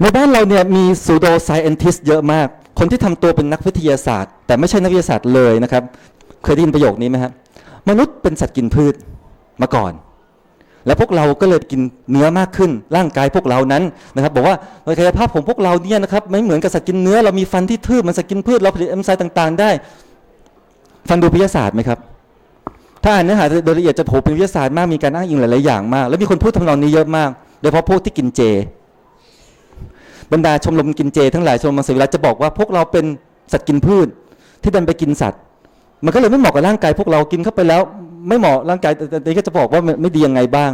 ในบ้านเราเนี่ยมี pseudo scientist เยอะมาก คนที่ทำตัวเป็นนักวิทยาศาสตร์ แต่ไม่ใช่นักวิทยาศาสตร์เลยนะครับ เคยได้ยินประโยคนี้ไหมครับมนุษย์เป็นสัตว์กินพืชมาก่อน แล้วพวกเราก็เลยกินเนื้อมากขึ้น ร่างกายพวกเรานั้นนะครับ บอกว่าศักยภาพของพวกเราเนี่ยนะครับไม่เหมือนกับสัตว์กินเนื้อเรามีฟันที่ทืบเหมันสัตว์กินพืชเราผลิตเอนไซม์ต่าง ๆ ได้ ฟังดูวิทยาศาสตร์ไหมครับถ้าอ่านเนื้อหาโดยละเอียดจะโผล่เป็นวิทยาศาสตร์มากมีการอ้างอิงหลายๆอย่างมาก แล้วมีคนพูดทำนองนี้เยอะมาก โดยเฉพาะพวกที่กินเจ บรรดาชมรมกินเจ ทั้งหลายชมรมมังสวิรัตจะบอกว่าพวกเราเป็นสัตว์กินพืชที่ดันไปกินสัตว์ มันก็เลยไม่เหมาะกับร่างกาย พวกเรากินเข้าไปแล้ว ไม่เหมาะร่างกายแต่แต่ก็จะบอกว่าไม่ดียังไงบ้าง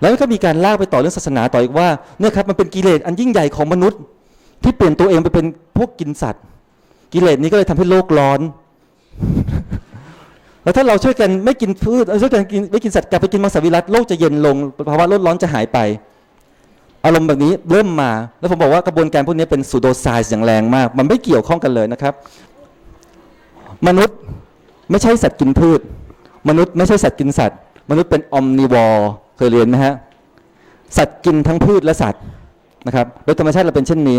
แล้วก็มีการลากไปต่อเรื่องศาสนาต่ออีกว่าเนี่ยครับมันเป็นกิเลสอันยิ่งใหญ่ของมนุษย์ ที่เปลี่ยนตัวเองไปเป็นพวกกินสัตว์ กิเลสนี้ก็เลยทำให้โลกร้อนแล้วถ้าเราช่วยกันไม่กินพืชช่วยกันกินไม่กินสัตว์กลับไปกินมังสวิรัตโลกจะเย็นลงภาวะโลกร้อนจะหายไป อารมณ์แบบนี้เริ่มมา แล้วผมบอกว่ากระบวนการพวกนี้เป็นซูโดไซส์อย่างแรงมาก มันไม่เกี่ยวข้องกันเลยนะครับ มนุษย์ไม่ใช่สัตว์กินพืช มนุษย์ไม่ใช่สัตว์กินสัตว์ มนุษย์เป็นออมนิวอร์เคยเรียนไหมฮะ สัตว์กินทั้งพืชและสัตว์นะครับ โดยธรรมชาติเราเป็นเช่นนี้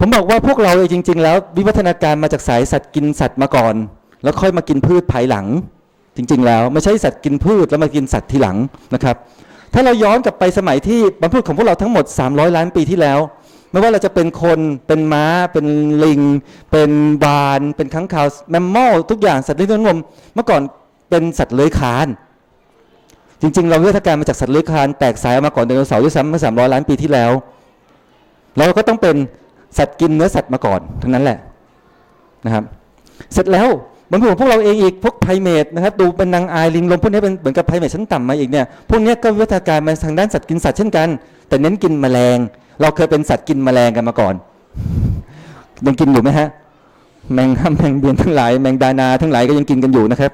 ผมบอกว่าพวกเราเองจริง ๆ แล้ว วิวัฒนาการมาจากสายสัตว์กินสัตว์มาก่อน แล้วค่อยมากินพืชภายหลัง จริง ๆ แล้ว ไม่ใช่สัตว์กินพืชแล้วมากินสัตว์ทีหลังนะครับ ถ้าเราย้อนกลับไปสมัยที่บรรพบุรุษของพวกเราทั้งหมด 300 ล้านปีที่แล้ว ไม่ว่าเราจะเป็นคนเป็นม้า เป็นลิง เป็นวาน เป็นค้างคาวแมมมอลทุกอย่างสัตว์เลี้ยงงมเมื่อก่อนเป็นสัตว์เลื้อยคลาน จริงๆ เราวิวัฒนาการมาจากสัตว์เลื้อยคลานแตกสายออกมาก่อนไดโนเสาร์ด้วยซ้ำเมื่อ300 ล้านปีที่แล้วเราก็ต้องเป็นสัตว์กินเนื้อสัตว์มาก่อนทั้งนั้นแหละนะครับ เสร็จแล้ว บรรพบุรุษของพวกเราเองอีกพวกไพรเมตนะครับดูเป็นนางอายลิงลมพวกนี้เป็นเหมือนกับไพรเมตชั้นต่ำมาอีกเนี่ยพวกนี้ก็วิวัฒนาการมาทางด้านสัตว์กินสัตว์เช่นกัน แต่เน้นกินแมลง เราเคยเป็นสัตว์กินแมลงกันมาก่อน ยังกินอยู่ไหมฮะแมงห้ามแมงเบียนทั้งหลายแมงดานาทั้งหลายก็ยังกินกันอยู่นะครับ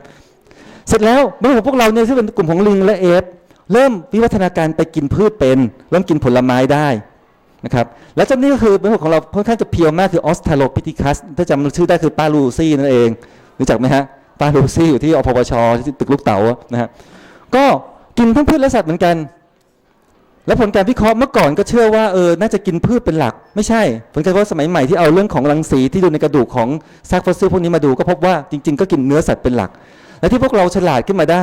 เสร็จแล้วบรรพบุรุษขอพวกเราเนี่ยที่งเป็นกลุ่มของลิงและเอฟเริ่มวิวัฒนาการไปกินพืชเป็น เริ่มกินผลไม้ได้นะครับและจ้านี่ก็คือบรรพบุรุษของเราค่อนข้างจะเพียวมากคือออสทาโลพิทิคัสถ้าจำชื่อได้คือปาลูซี่นั่นเอง รู้จักไหมฮะป้าลูซี่อยู่ที่อพปชที่ตึกลูกเต๋านะฮะก็กินทั้งพืชและสัตว์เหมือนกัน และผลการวิเคราะห์เมื่อก่อนก็เชื่อว่าเออน่าจะกินพืชเป็นหลัก ไม่ใช่ ผลการวิเคราะห์สมัยใหม่ที่เอาเรื่องของรังสีที่ดูในกระดูกของซากฟอสซิลพวกนี้มาดูก็พบว่าจริง ๆ ก็กินเนื้อสัตว์เป็นหลัก และที่พวกเราฉลาดขึ้นมาได้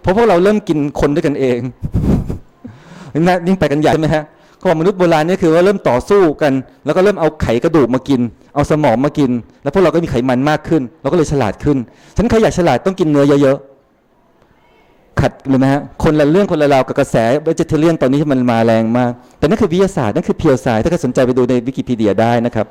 เพราะพวกเราเริ่มกินคนด้วยกันเองนี่ไปกันใหญ่ใช่ไหมฮะเขาบอกมนุษย์โบราณนี่คือว่าเริ่มต่อสู้กัน แล้วก็เริ่มเอาไขกระดูกมากิน เอาสมองมากิน แล้วพวกเราก็มีไขมันมากขึ้น เราก็เลยฉลาดขึ้น ฉันใครอยากฉลาดต้องกินเนื้อเยอะๆ ขัดเลยไหมฮะ คนละเรื่องคนละราวกับกระแสเวจิเทเรียนตอนนี้มันมาแรงมาก แต่นั่นคือวิทยาศาสตร์นั่นคือเพียวสาย ถ้าใครสนใจไปดูในวิกิพีเดียได้นะครับ